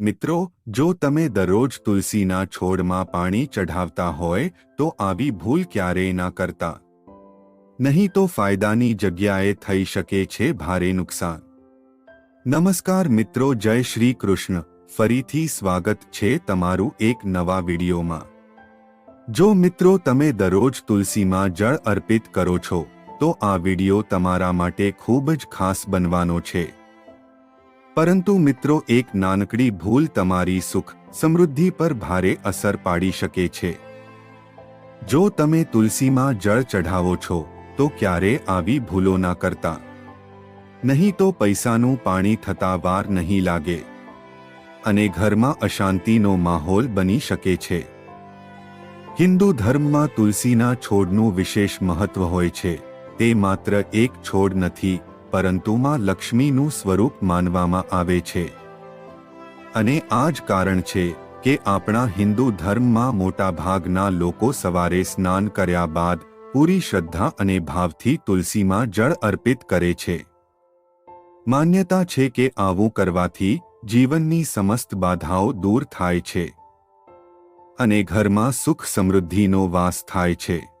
મિત્રો, જો તમે દરરોજ તુલસીના છોડમાં પાણી ચઢાવતા હોય, તો આવી ભૂલ ક્યારેય ના કરતા. નહીં તો ફાયદાની જગ્યાએ થઈ શકે છે ભારે નુકસાન. નમસ્કાર મિત્રો, જય શ્રી કૃષ્ણ. ફરીથી સ્વાગત છે તમારું એક નવા વિડીયોમાં. જો મિત્રો, તમે દરરોજ તુલસીમાં જળ અર્પિત કરો છો, તો આ વીડિયો તમારા માટે ખૂબ જ ખાસ બનવાનો છે. પરંતુ મિત્રો, એક નાનકડી ભૂલ તમારી સુખ સમૃદ્ધિ પર ભારે અસર પાડી શકે છે. જો તમે તુલસીમાં જળ ચઢાવો છો, તો ક્યારે આવી ભૂલો ના કરતા? નહીં તો પૈસાનું પાણી થતા વાર નહીં લાગે. અને ઘરમાં અશાંતિનો માહોલ બની શકે છે. હિન્દુ ધર્મમાં તુલસીના છોડનું વિશેષ મહત્વ હોય છે. તે માત્ર એક છોડ નથી પરંતુ માં લક્ષ્મીનું સ્વરૂપ માનવામાં આવે છે. અને આ જ કારણ છે કે આપણા હિન્દુ ધર્મમાં મોટા ભાગના લોકો સવારે સ્નાન કર્યા બાદ પૂરી શ્રદ્ધા અને ભાવથી તુલસીમાં જળ અર્પિત કરે છે. માન્યતા છે કે આવું કરવાથી જીવનની સમસ્ત બાધાઓ દૂર થાય છે. અને ઘરમાં સુખ સમૃદ્ધિનો વાસ થાય છે.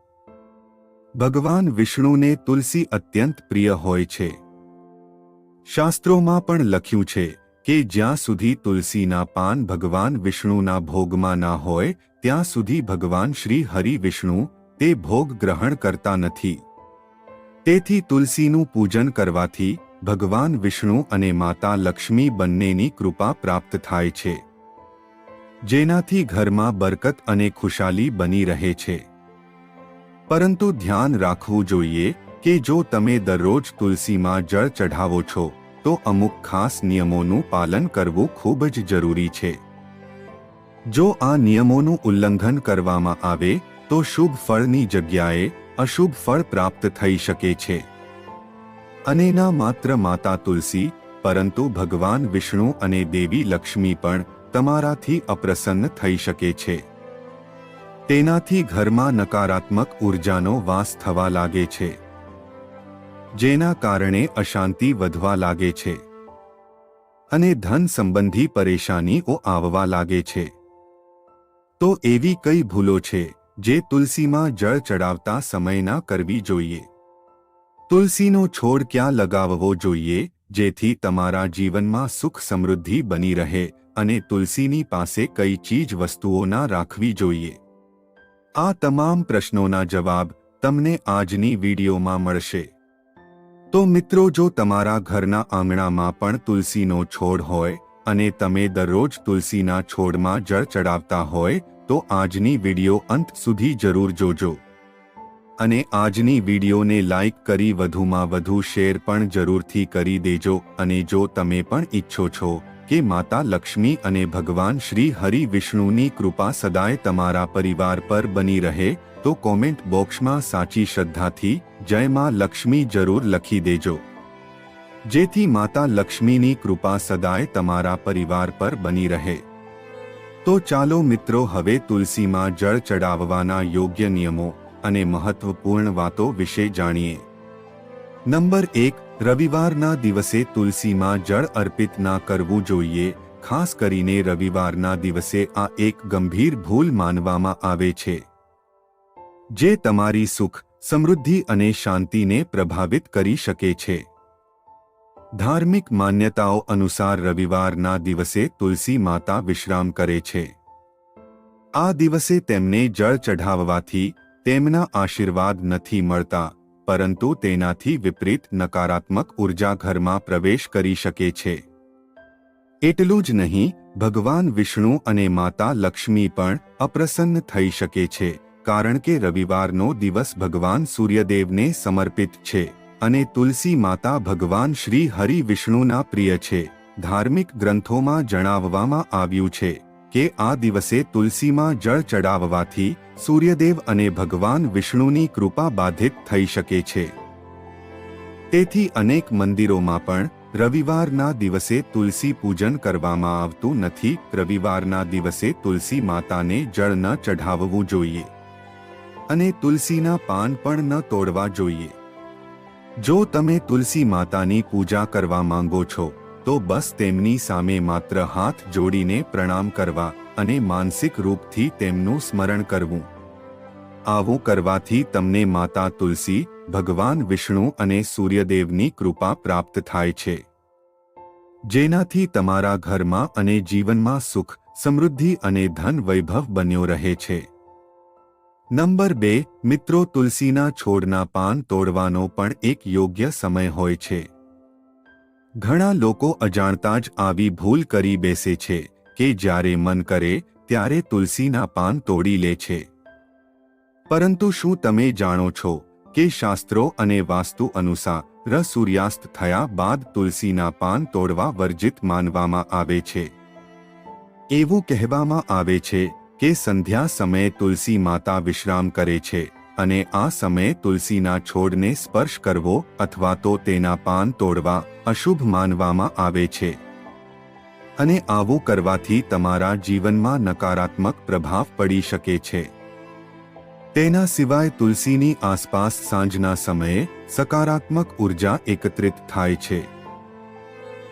ભગવાન વિષ્ણુને તુલસી અત્યંત પ્રિય હોય છે. શાસ્ત્રોમાં પણ લખ્યું છે કે જ્યાં સુધી તુલસીના પાન ભગવાન વિષ્ણુના ભોગમાં ના હોય, ત્યાં સુધી ભગવાન શ્રી હરિ વિષ્ણુ તે ભોગ ગ્રહણ કરતા નથી. તેથી તુલસીનું પૂજન કરવાથી ભગવાન વિષ્ણુ અને માતા લક્ષ્મી બંનેની કૃપા પ્રાપ્ત થાય છે. જેનાથી ઘરમાં બરકત અને ખુશાલી બની રહે છે. પરંતુ ધ્યાન રાખવું જોઈએ કે જો તમે દરરોજ તુલસીમાં જળ ચઢાવો છો, તો અમુક ખાસ નિયમોનું પાલન કરવું ખૂબ જ જરૂરી છે. જો આ નિયમોનું ઉલ્લંઘન કરવામાં આવે, તો શુભ ફળની જગ્યાએ અશુભ ફળ પ્રાપ્ત થઈ શકે છે. અને ના માત્ર માતા તુલસી, પરંતુ ભગવાન વિષ્ણુ અને દેવી લક્ષ્મી પણ તમારાથી અપ્રસન્ન થઈ શકે છે. તેનાથી ઘરમાં નકારાત્મક ઉર્જાનો વાસ થવા લાગે છે, જેના કારણે અશાંતિ વધવા લાગે છે અને ધન સંબંધી પરેશાનીઓ આવવા લાગે છે. તો એવી કઈ ભૂલો છે, જે તુલસીમાં જળ ચડાવતા સમયના કરવી જોઈએ? તુલસીનો છોડ ક્યાં લગાવવો જોઈએ, જેથી તમારા જીવનમાં સુખ સમૃદ્ધિ બની રહે અને તુલસીની પાસે કઈ ચીજ વસ્તુઓના રાખવી જોઈએ? આ તમામ પ્રશ્નોના જવાબ તમને આજની વિડીયોમાં મળશે. તો મિત્રો, જો તમારા ઘરના આંગણામાં પણ તુલસીનો છોડ હોય અને તમે દરરોજ તુલસીના છોડમાં જળ ચડાવતા હોય, તો આજની વીડિયો અંત સુધી જરૂર જોજો. અને આજની વિડીયોને લાઇક કરી વધુમાં વધુ શેર પણ જરૂરથી કરી દેજો અને જો તમે પણ ઈચ્છો છો કે માતા લક્ષ્મી અને ભગવાન શ્રી હરિ વિષ્ણુની કૃપા સદાય તમારા પરિવાર પર બની રહે, તો કોમેન્ટ બોક્સમાં સાચી શ્રદ્ધાથી જય માં લક્ષ્મી જરૂર લખી દેજો. જેથી માતા લક્ષ્મીની કૃપા સદાય તમારા પરિવાર પર બની રહે. તો ચાલો મિત્રો હવે તુલસીમાં જળ ચડાવવાના યોગ્ય નિયમો અને મહત્વપૂર્ણ વાતો વિશે જાણીએ. નંબર એક, રવિવારના દિવસે તુલસીમાં જળ અર્પિત ના કરવું જોઈએ, ખાસ કરીને રવિવારના દિવસે આ એક ગંભીર ભૂલ માનવામાં આવે છે. જે તમારી સુખ, સમૃદ્ધિ અને શાંતિને પ્રભાવિત કરી શકે છે. ધાર્મિક માન્યતાઓ અનુસાર રવિવારના દિવસે તુલસી માતા વિશ્રામ કરે છે. આ દિવસે તેમને જળ ચઢાવવાથી તેમના આશીર્વાદ નથી મળતા. પરંતુ તેનાથી વિપરીત નકારાત્મક ઊર્જા ઘરમાં પ્રવેશ કરી શકે છે. એટલું જ નહીં, ભગવાન વિષ્ણુ અને માતા લક્ષ્મી પણ અપ્રસન્ન થઈ શકે છે, કારણ કે રવિવારનો દિવસ ભગવાન સૂર્યદેવને સમર્પિત છે અને તુલસી માતા ભગવાન શ્રી હરિ વિષ્ણુના પ્રિય છે, ધાર્મિક ગ્રંથોમાં જણાવવામાં આવ્યું છે. કે આ દિવસે તુલસીમાં જળ ચડાવવાથી સૂર્યદેવ અને ભગવાન વિષ્ણુની કૃપા બાધિત થઈ શકે છે. તેથી અનેક મંદિરોમાં પણ રવિવારના દિવસે તુલસી પૂજન કરવામાં આવતું નથી. રવિવારના દિવસે તુલસી માતાને જળ ન ચઢાવવું જોઈએ અને તુલસીના પાન પણ ન તોડવા જોઈએ. જો તમે તુલસી માતાની પૂજા કરવા માંગો છો તો બસ તેમની સામે માત્ર હાથ જોડીને પ્રણામ કરવા અને માનસિક રૂપથી તેમનું સ્મરણ કરવું. આવું કરવાથી તમને માતા તુલસી, ભગવાન વિષ્ણુ અને સૂર્યદેવની કૃપા પ્રાપ્ત થાય છે. જેનાથી તમારા ઘરમાં અને જીવનમાં સુખ, સમૃદ્ધિ અને ધન વૈભવ બન્યો રહે છે. નંબર બે, મિત્રો તુલસીના છોડના પાન તોડવાનો પણ એક યોગ્ય સમય હોય છે. ઘણા લોકો અજાણતા જ આવી ભૂલ કરી બેસે છે કે જ્યારે મન કરે ત્યારે તુલસીના પાન તોડી લે છે. પરંતુ શું તમે જાણો છો કે શાસ્ત્રો અને વાસ્તુ અનુસાર સૂર્યાસ્ત થયા બાદ તુલસીના પાન તોડવા વર્જિત માનવામાં આવે છે? એવું કહેવામાં આવે છે કે સંધ્યા સમયે તુલસી માતા વિશ્રામ કરે છે. અને આ સમયે તુલસીના છોડને સ્પર્શ કરવો અથવા તો તેના પાન તોડવા અશુભ માનવામાં આવે છે. અને આવું કરવાથી તમારા જીવનમાં નકારાત્મક પ્રભાવ પડી શકે છે. તેના સિવાય તુલસીની આસપાસ સાંજના સમયે સકારાત્મક ઊર્જા એકત્રિત થાય છે.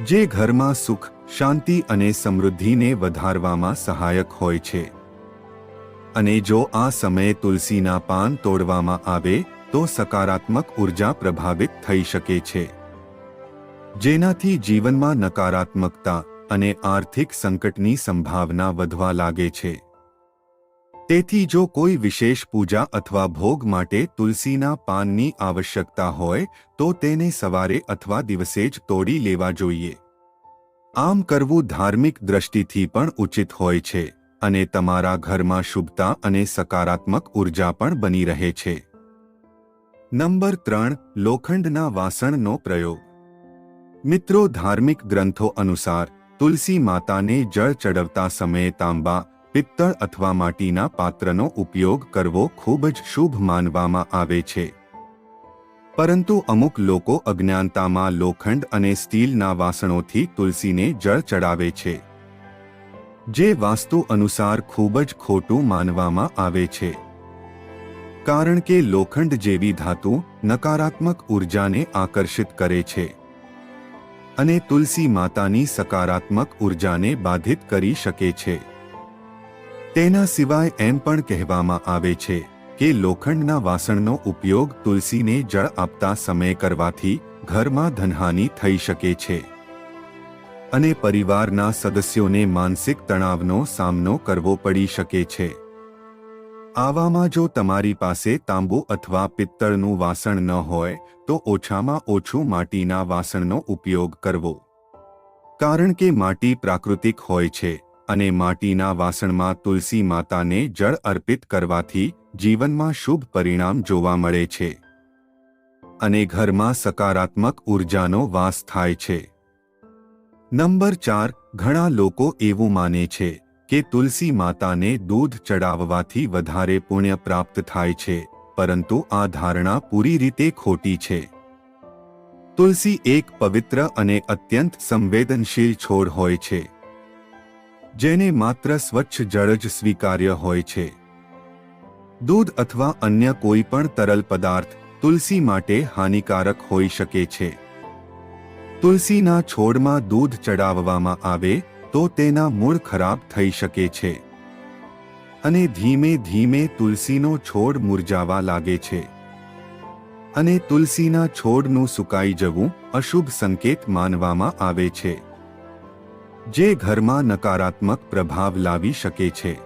જે ઘરમાં સુખ, શાંતિ અને સમૃદ્ધિને વધારવામાં સહાયક હોય છે. અને જો આ સમયે તુલસીના પાન તોડવામાં આવે, તો સકારાત્મક ઊર્જા પ્રભાવિત થઈ શકે છે. જેનાથી જીવનમાં નકારાત્મકતા અને આર્થિક સંકટની સંભાવના વધવા લાગે છે. તેથી જો કોઈ વિશેષ પૂજા અથવા ભોગ માટે તુલસીના પાનની આવશ્યકતા હોય, તો તેને સવારે અથવા દિવસે જ તોડી લેવા જોઈએ. આમ કરવું ધાર્મિક દ્રષ્ટિથી પણ ઉચિત હોય છે. અને તમારા ઘરમાં શુભતા અને સકારાત્મક ઊર્જા પણ બની રહે છે. નંબર ત્રણ, લોખંડના વાસણનો પ્રયોગ. મિત્રો, ધાર્મિક ગ્રંથો અનુસાર, તુલસી માતાને જળ ચડવતા સમયે તાંબા, પિત્તળ અથવા માટીના પાત્રનો ઉપયોગ કરવો ખૂબ જ શુભ માનવામાં આવે છે. પરંતુ અમુક લોકો અજ્ઞાનતામાં લોખંડ અને સ્ટીલના વાસણોથી તુલસીને જળ ચડાવે છે. જે વાસ્તુ અનુસાર ખૂબ જ ખોટું માનવામાં આવે છે. કારણ કે લોખંડ જેવી ધાતુ નકારાત્મક ઉર્જાને આકર્ષિત કરે છે. અને તુલસી માતાની સકારાત્મક ઉર્જાને બાધિત કરી શકે છે. તેના સિવાય એમ પણ કહેવામાં આવે છે કે લોખંડના વાસણનો ઉપયોગ તુલસીને જળ આપતા સમય કરવાથી ઘરમાં ધનહાનિ થઈ શકે છે. અને પરિવારના સદસ્યોને માનસિક તણાવનો સામનો કરવો પડી શકે છે. આવામાં જો તમારી પાસે તાંબુ અથવા પિત્તળનું વાસણ ન હોય, તો ઓછામાં ઓછું માટીના વાસણનો ઉપયોગ કરવો. કારણ કે માટી પ્રાકૃતિક હોય છે, અને માટીના વાસણમાં તુલસી માતાને જળ અર્પિત કરવાથી જીવનમાં શુભ પરિણામ જોવા મળે છે. અને ઘરમાં સકારાત્મક ઉર્જાનો વાસ થાય છે. નંબર ચાર, ઘણા લોકો એવું માને છે કે તુલસી માતાને દૂધ ચડાવવાથી વધારે પુણ્ય પ્રાપ્ત થાય છે, પરંતુ આ ધારણા પૂરી રીતે ખોટી છે. તુલસી એક પવિત્ર અને અત્યંત સંવેદનશીલ છોડ હોય છે, જેને માત્ર સ્વચ્છ જળ જ સ્વીકાર્ય હોય છે. દૂધ અથવા અન્ય કોઈ પણ તરલ પદાર્થ તુલસી માટે હાનિકારક હોઈ શકે છે. તુલસીના છોડમાં દૂધ ચડાવવામાં આવે તો તેના મૂળ ખરાબ થઈ શકે છે. અને ધીમે ધીમે તુલસીનો છોડ મુરજાવા લાગે છે. અને તુલસીના છોડનું સુકાઈ જવું અશુભ સંકેત માનવામાં આવે છે. જે ઘરમાં નકારાત્મક પ્રભાવ લાવી શકે છે.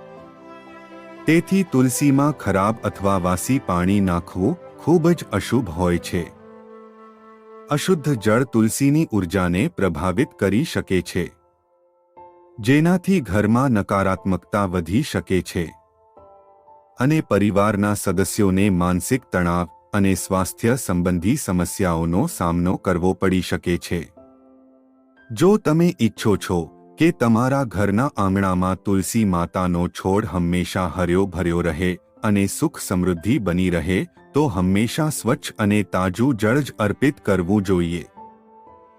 તેથી તુલસીમાં ખરાબ અથવા વાસી પાણી નાખવું ખૂબ જ અશુભ હોય છે. અશુદ્ધ જળ તુલસીની ઉર્જાને પ્રભાવિત કરી શકે છે. જેનાથી ઘરમાં નકારાત્મકતા વધી શકે છે. અને પરિવારના સદસ્યોને માનસિક તણાવ અને સ્વાસ્થ્ય સંબંધી સમસ્યાઓનો સામનો કરવો પડી શકે છે. જો તમે ઈચ્છો છો કે તમારા ઘરના આંગણામાં તુલસી માતાનો છોડ હંમેશા હર્યો ભર્યો રહે અને સુખ સમૃદ્ધિ બની રહે તો હંમેશા સ્વચ્છ અને તાજું જળ જ અર્પિત કરવું જોઈએ.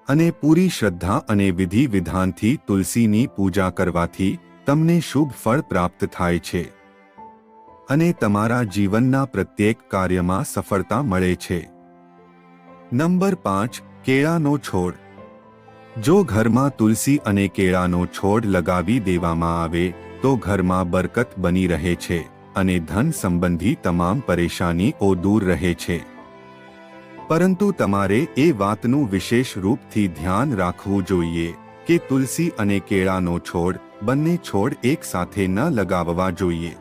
અને પૂરી શ્રદ્ધા અને વિધિ વિધાનથી તુલસીની પૂજા કરવાથી તમને શુભ ફળ પ્રાપ્ત થાય છે. અને તમારા જીવનના પ્રત્યેક કાર્યમાં સફળતા મળે છે. નંબર પાંચ, કેળાનો છોડ. જો ઘરમાં તુલસી અને કેળાનો છોડ લગાવી દેવામાં આવે, તો ઘરમાં બરકત બની રહે છે. અને ધન સંબંધી તમામ પરેશાનીઓ દૂર રહે છે. પરંતુ તમારે એ વાતનું વિશેષ રૂપથી ધ્યાન રાખવું જોઈએ કે તુલસી અને કેળાનો છોડ બંને છોડ એક સાથે ન લગાવવા જોઈએ.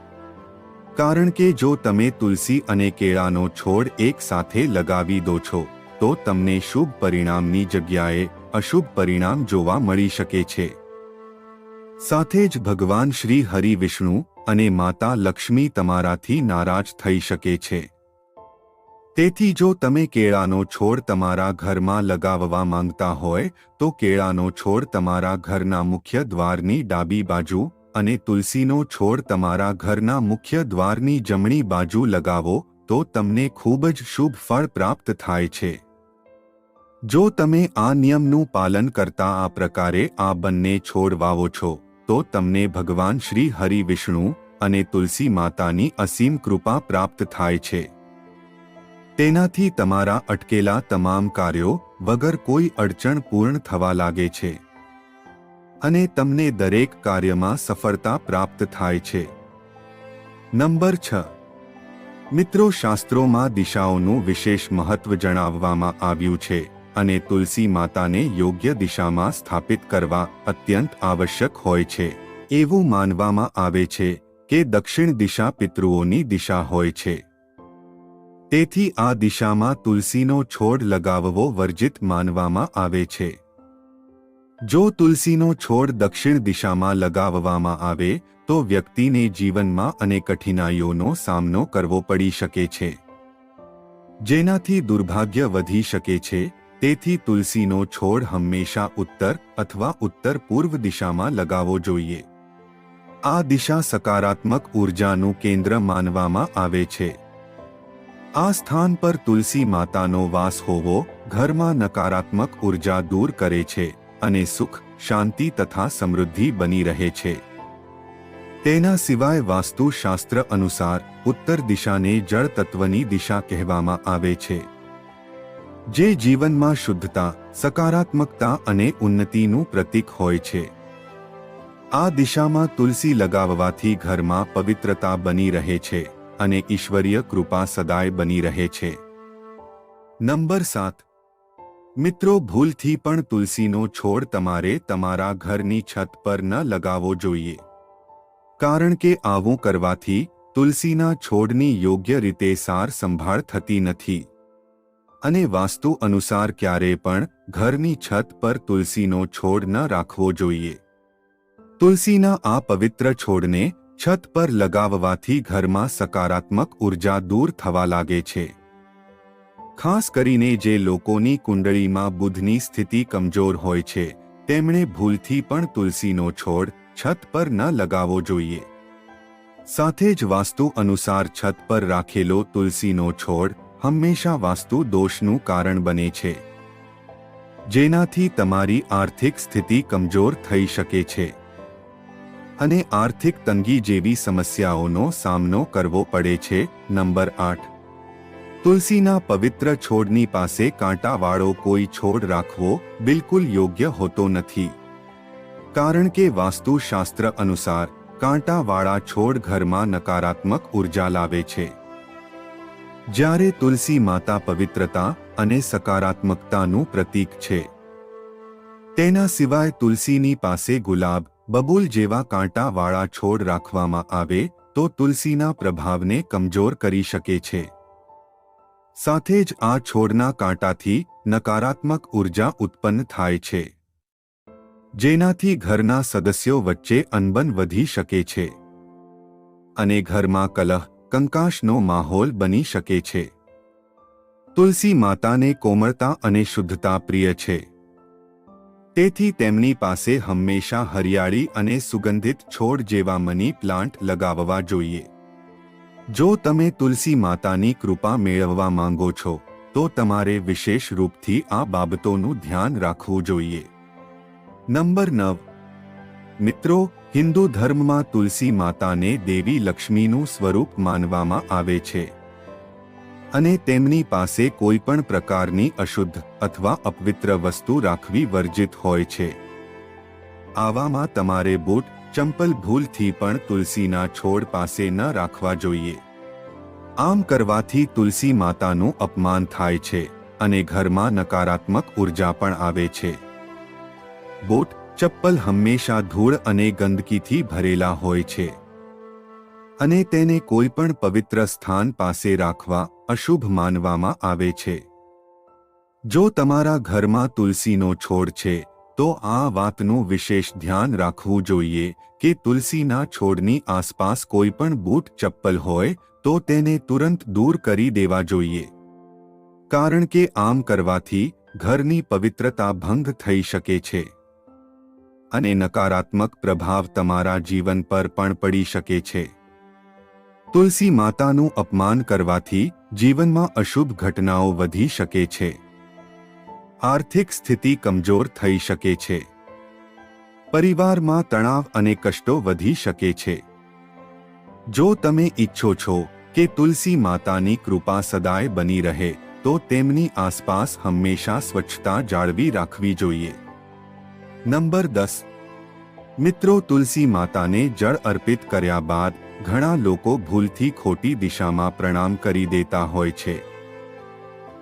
કારણ કે જો તમે તુલસી અને કેળાનો છોડ એકસાથે લગાવી દો છો, તો તમને શુભ પરિણામની જગ્યાએ અશુભ પરિણામ જોવા મળી શકે છે. સાથે જ ભગવાન શ્રી હરિ વિષ્ણુ અને માતા લક્ષ્મી તમારાથી નારાજ થઈ શકે છે. તેથી જો તમે કેળાનો છોડ તમારા ઘરમાં લગાવવા માંગતા હોય, તો કેળાનો છોડ તમારા ઘરના મુખ્ય દ્વારની ડાબી બાજુ અને તુલસીનો છોડ તમારા ઘરના મુખ્ય દ્વારની જમણી બાજુ લગાવો, તો તમને ખૂબ જ શુભ ફળ પ્રાપ્ત થાય છે. જો તમે આ નિયમનું પાલન કરતા આ પ્રકારે આ બંને છોડ વાવો છો તો તમને ભગવાન શ્રી હરિ વિષ્ણુ અને તુલસી માતાની અસીમ કૃપા પ્રાપ્ત થાય છે. તેનાથી તમારા અટકેલા તમામ કાર્યો વગર કોઈ અડચણ પૂર્ણ થવા લાગે છે. અને તમને દરેક કાર્યમાં સફળતા પ્રાપ્ત થાય છે. નંબર છ. મિત્રો, શાસ્ત્રોમાં દિશાઓનું વિશેષ મહત્વ જણાવવામાં આવ્યું છે. અને તુલસી માતાને યોગ્ય દિશામાં સ્થાપિત કરવા અત્યંત આવશ્યક હોય છે. એવું માનવામાં આવે છે કે દક્ષિણ દિશા પિતૃઓની દિશા હોય છે. તેથી આ દિશામાં તુલસીનો છોડ લગાવવો વર્જિત માનવામાં આવે છે. જો તુલસીનો છોડ દક્ષિણ દિશામાં લગાવવામાં આવે, તો વ્યક્તિને જીવનમાં અને કઠિનાઈઓનો સામનો કરવો પડી શકે છે. જેનાથી દુર્ભાગ્ય વધી શકે છે તેથી તુલસીનો છોડ હંમેશા ઉત્તર અથવા ઉત્તર પૂર્વ દિશામાં લગાવવો જોઈએ. આ દિશા સકારાત્મક ઉર્જાનું કેન્દ્ર માનવામાં આવે છે. આ સ્થાન પર તુલસી માતાનો વાસ હોવો ઘરમાં નકારાત્મક ઊર્જા દૂર કરે છે અને સુખ, શાંતિ તથા સમૃદ્ધિ બની રહે છે. તેના સિવાય વાસ્તુશાસ્ત્ર અનુસાર ઉત્તર દિશાને જળ તત્વની દિશા કહેવામાં આવે છે. જે જીવનમાં શુદ્ધતા, સકારાત્મકતા અને ઉન્નતિનું પ્રતીક હોય છે. આ દિશામાં તુલસી લગાવવાથી ઘરમાં પવિત્રતા બની રહે છે અને ઈશ્વરીય કૃપા સદાય બની રહે છે. નંબર સાત. મિત્રો, ભૂલથી પણ તુલસીનો છોડ તમારે તમારા ઘરની છત પર ન લગાવવો જોઈએ. કારણ કે આવું કરવાથી તુલસીના છોડની યોગ્ય રીતે સાર સંભાળ થતી નથી. અને વાસ્તુ અનુસાર ક્યારેય પણ ઘરની છત પર તુલસીનો છોડ ન રાખવો જોઈએ. તુલસીના આ પવિત્ર છોડને છત પર લગાવવાથી ઘરમાં સકારાત્મક ઊર્જા દૂર થવા લાગે છે. ખાસ કરીને જે લોકોની કુંડળીમાં બુધની સ્થિતિ કમજોર હોય છે, તેમણે ભૂલથી પણ તુલસીનો છોડ છત પર ન લગાવવો જોઈએ. સાથે જ વાસ્તુ અનુસાર છત પર રાખેલો તુલસીનો છોડ હંમેશા વાસ્તુ દોષનું કારણ બને છે. જેનાથી તમારી આર્થિક સ્થિતિ કમજોર થઈ શકે છે. અને આર્થિક તંગી જેવી સમસ્યાઓનો સામનો કરવો પડે છે. નંબર આઠ. તુલસીના પવિત્ર છોડની પાસે કાંટાવાળો કોઈ છોડ રાખવો બિલકુલ યોગ્ય હોતો નથી. કારણ કે વાસ્તુશાસ્ત્ર અનુસાર કાંટાવાળા છોડ ઘરમાં નકારાત્મક ઊર્જા લાવે છે. જ્યારે તુલસી માતા પવિત્રતા અને સકારાત્મકતાનું પ્રતીક છે. તેના સિવાય તુલસીની પાસે ગુલાબ, બબુલ જેવા કાંટાવાળા છોડ રાખવામાં આવે, તો તુલસીના પ્રભાવને કમજોર કરી શકે છે. સાથે જ આ છોડના કાંટાથી નકારાત્મક ઊર્જા ઉત્પન્ન થાય છે. જેનાથી ઘરના સદસ્યો વચ્ચે અનબન વધી શકે છે. અને ઘરમાં કલહ કંકાશનો માહોલ બની શકે છે. તુલસી માતાને કોમળતા અને શુદ્ધતા પ્રિય છે. તેથી તેમની પાસે હંમેશા હરિયાળી અને સુગંધિત છોડ જેવા મની પ્લાન્ટ લગાવવા જોઈએ. જો તમે તુલસી માતાની કૃપા મેળવવા માંગો છો, તો તમારે વિશેષ રૂપથી આ બાબતોનું ધ્યાન રાખવું જોઈએ. નંબર નવ. મિત્રો હિન્દુ ધર્મમાં તુલસી માતાને દેવી લક્ષ્મીનું સ્વરૂપ માનવામાં આવે છે. અને તેમની પાસે કોઈ પણ પ્રકારની અશુદ્ધ અથવા અપવિત્ર વસ્તુ રાખવી વર્જિત હોય છે. આવામાં તમારે બૂટ, ચંપલ ભૂલથી પણ તુલસીના છોડ પાસે ન રાખવા જોઈએ. આમ કરવાથી તુલસી માતાનું અપમાન થાય છે અને ઘરમાં નકારાત્મક ઊર્જા પણ આવે છે. બૂટ ચપ્પલ હંમેશા ધૂળ અને ગંદકીથી ભરેલા હોય છે. અને તેને કોઈપણ પવિત્ર સ્થાન પાસે રાખવા અશુભ માનવામાં આવે છે. જો તમારા ઘરમાં તુલસીનો છોડ છે, તો આ વાતનું વિશેષ ધ્યાન રાખવું જોઈએ કે તુલસીના છોડની આસપાસ કોઈ પણ બૂટ, ચપ્પલ હોય, તો તેને તુરંત દૂર કરી દેવા જોઈએ. કારણ કે આમ કરવાથી ઘરની પવિત્રતા ભંગ થઈ શકે છે. અને નકારાત્મક પ્રભાવ તમારા જીવન પર પણ પડી શકે છે. તુલસી માતાનું અપમાન કરવાથી જીવનમાં અશુભ ઘટનાઓ વધી શકે છે. આર્થિક સ્થિતિ કમજોર થઈ શકે છે. પરિવારમાં તણાવ અને કષ્ટો વધી શકે છે. જો તમે ઈચ્છો છો કે તુલસી માતાની કૃપા સદાય બની રહે, તો તેમની આસપાસ હંમેશા સ્વચ્છતા જાળવી રાખવી જોઈએ. નંબર દસ. મિત્રો તુલસી માતાને જળ અર્પિત કર્યા બાદ ઘણા લોકો ભૂલથી ખોટી દિશામાં પ્રણામ કરી દેતા હોય છે.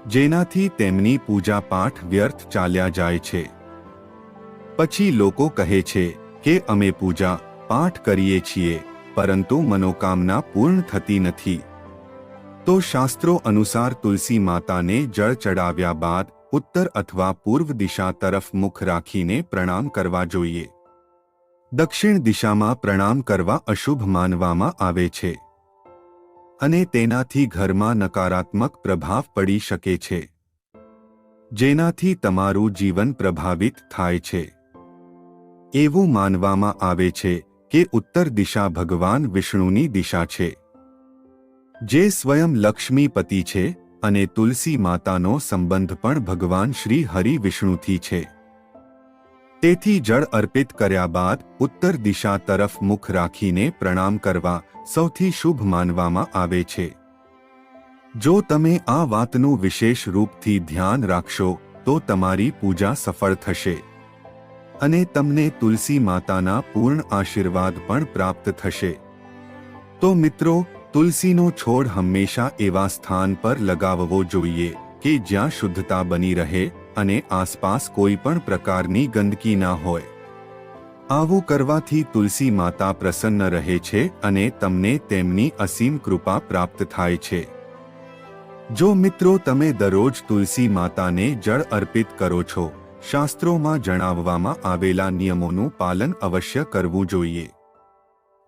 જેનાથી તેમની પૂજા પાઠ વ્યર્થ ચાલ્યા જાય છે. પછી લોકો કહે છે કે અમે પૂજા પાઠ કરીએ છીએ, પરંતુ મનોકામના પૂર્ણ થતી નથી. તો શાસ્ત્રો અનુસાર તુલસી માતાને જળ ચડાવ્યા બાદ ઉત્તર અથવા પૂર્વ દિશા તરફ મુખ રાખીને પ્રણામ કરવા જોઈએ. દક્ષિણ દિશામાં પ્રણામ કરવા અશુભ માનવામાં આવે છે. અને તેનાથી ઘરમાં નકારાત્મક પ્રભાવ પડી શકે છે. જેનાથી તમારું જીવન પ્રભાવિત થાય છે. એવું માનવામાં આવે છે કે ઉત્તર દિશા ભગવાન વિષ્ણુની દિશા છે. જે સ્વયં લક્ષ્મીપતિ છે અને તુલસી માતાનો સંબંધ પણ ભગવાન શ્રી હરિ વિષ્ણુથી છે. તેથી જળ અર્પિત કર્યા બાદ ઉત્તર દિશા તરફ મુખ રાખીને પ્રણામ કરવા સૌથી શુભ માનવામાં આવે છે. જો તમે આ વાતનું વિશેષ રૂપથી ધ્યાન રાખશો, તો તમારી પૂજા સફળ થશે. અને તમને તુલસી માતાના પૂર્ણ આશીર્વાદ પણ પ્રાપ્ત થશે. તો મિત્રો તુલસીનો છોડ હંમેશા એવા સ્થાન પર લગાવવો જોઈએ કે જ્યાં શુદ્ધતા બની રહે અને આસપાસ કોઈ પણ પ્રકારની ગંદકી ના હોય. આવું કરવાથી તુલસી માતા પ્રસન્ન રહે છે અને તમને તેમની અસીમ કૃપા પ્રાપ્ત થાય છે. જો મિત્રો તમે દરરોજ તુલસી માતાને જળ અર્પિત કરો છો, શાસ્ત્રોમાં જણાવવામાં આવેલા નિયમોનું પાલન અવશ્ય કરવું જોઈએ.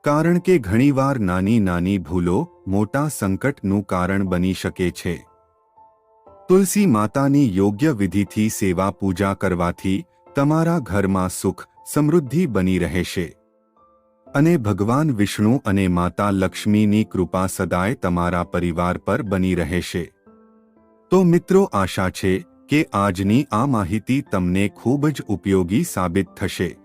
કારણ કે ઘણીવાર નાની નાની ભૂલો મોટા સંકટનું કારણ બની શકે છે. તુલસી માતાની યોગ્ય વિધિથી સેવા પૂજા કરવાથી તમારા ઘરમાં સુખ, સમૃદ્ધિ બની રહેશે. અને ભગવાન વિષ્ણુ અને માતા લક્ષ્મીની કૃપા સદાય તમારા પરિવાર પર બની રહેશે. તો મિત્રો આશા છે કે આજની આ માહિતી તમને ખૂબ જ ઉપયોગી સાબિત થશે.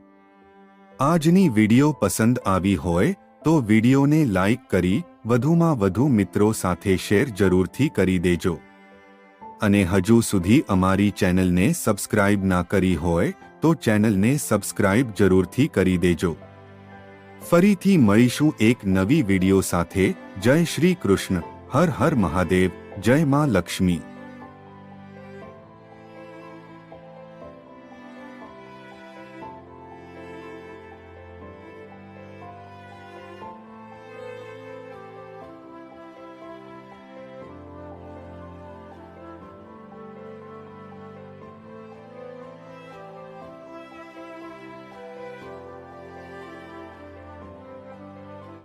આજની વીડિયો પસંદ આવી હોય તો વિડિયોને લાઇક કરી વધુમાં વધુ મિત્રો સાથે શેર જરૂરથી કરી દેજો. અને હજુ સુધી અમારી ચેનલને સબસ્ક્રાઇબ ના કરી હોય તો ચેનલને સબસ્ક્રાઇબ જરૂરથી કરી દેજો. ફરીથી મળીશું એક નવી વીડિયો સાથે. જય શ્રી કૃષ્ણ. હર હર મહાદેવ. જય માં લક્ષ્મી.